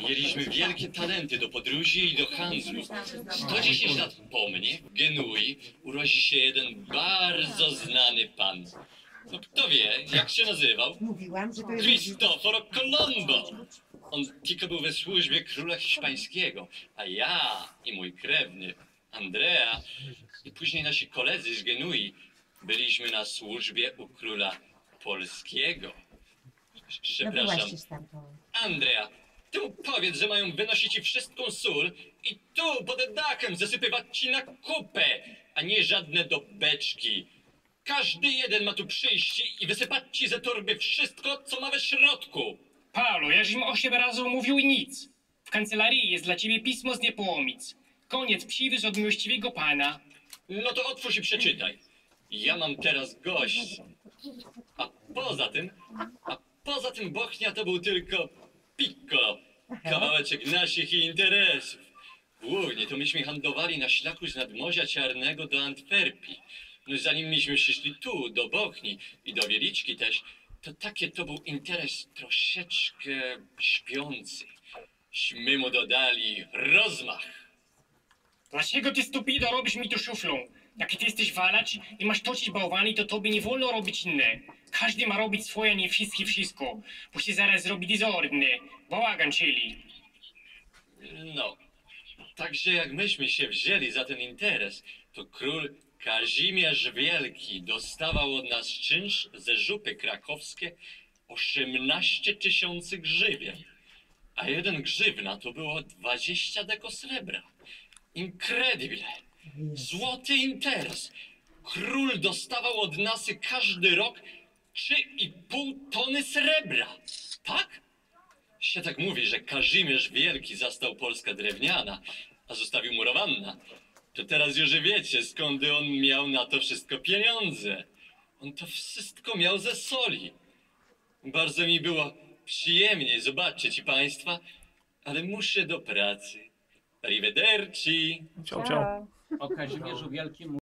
Mieliśmy wielkie talenty do podróży i do handlu. 110 lat po mnie w Genui urodzi się jeden bardzo znany pan. No kto wie, jak się nazywał? Mówiłam, że to jest... Cristoforo Colombo. On tylko był we służbie króla hiszpańskiego, a ja i mój krewny Andrea i później nasi koledzy z Genui byliśmy na służbie u króla polskiego. No Przepraszam, byłaś. Andrea, tu powiedz, że mają wynosić ci wszystką sól i tu pod dachem zasypywać ci na kupę, a nie żadne do beczki. Każdy jeden ma tu przyjść i wysypać ci ze torby wszystko, co ma we środku. Paulo, ja żeś im osiem razy mówił i nic. W kancelarii jest dla ciebie pismo z Niepołomic. Koniec przywiózł od miłościwego pana. No to otwórz i przeczytaj. Ja mam teraz gość. A poza tym, a poza tym Bochnia to był tylko kawałeczek naszych interesów. Głównie to myśmy handlowali na szlaku z nadmorza Czarnego do Antwerpii. No zanim myśmy przyszli tu, do Bochni i do Wieliczki też, to takie to był interes troszeczkę śpiący. Śmy mu dodali rozmach. Dlaczego ty stupido robisz mi tu szuflą? Jak ty jesteś walacz i masz toczyć bałwany, to tobie nie wolno robić inne. Każdy ma robić swoje, nie wszystkie wszystko. Bo się zaraz zrobi dezordny. Bałagan czyli. No, także jak myśmy się wzięli za ten interes, to król Kazimierz Wielki dostawał od nas czynsz ze żupy krakowskie 18 tysięcy grzywien. A jeden grzywna to było 20 deko srebra. Incredible! Złoty interes! Król dostawał od nas każdy rok 3,5 tony srebra. Tak? się tak mówi, że Kazimierz Wielki zastał Polska drewniana, a zostawił murowanna. To teraz już wiecie, skąd on miał na to wszystko pieniądze. On to wszystko miał ze soli. Bardzo mi było przyjemnie zobaczyć państwa, ale muszę do pracy. Arrivederci. Ciao, ciao. O Kazimierzu Wielkim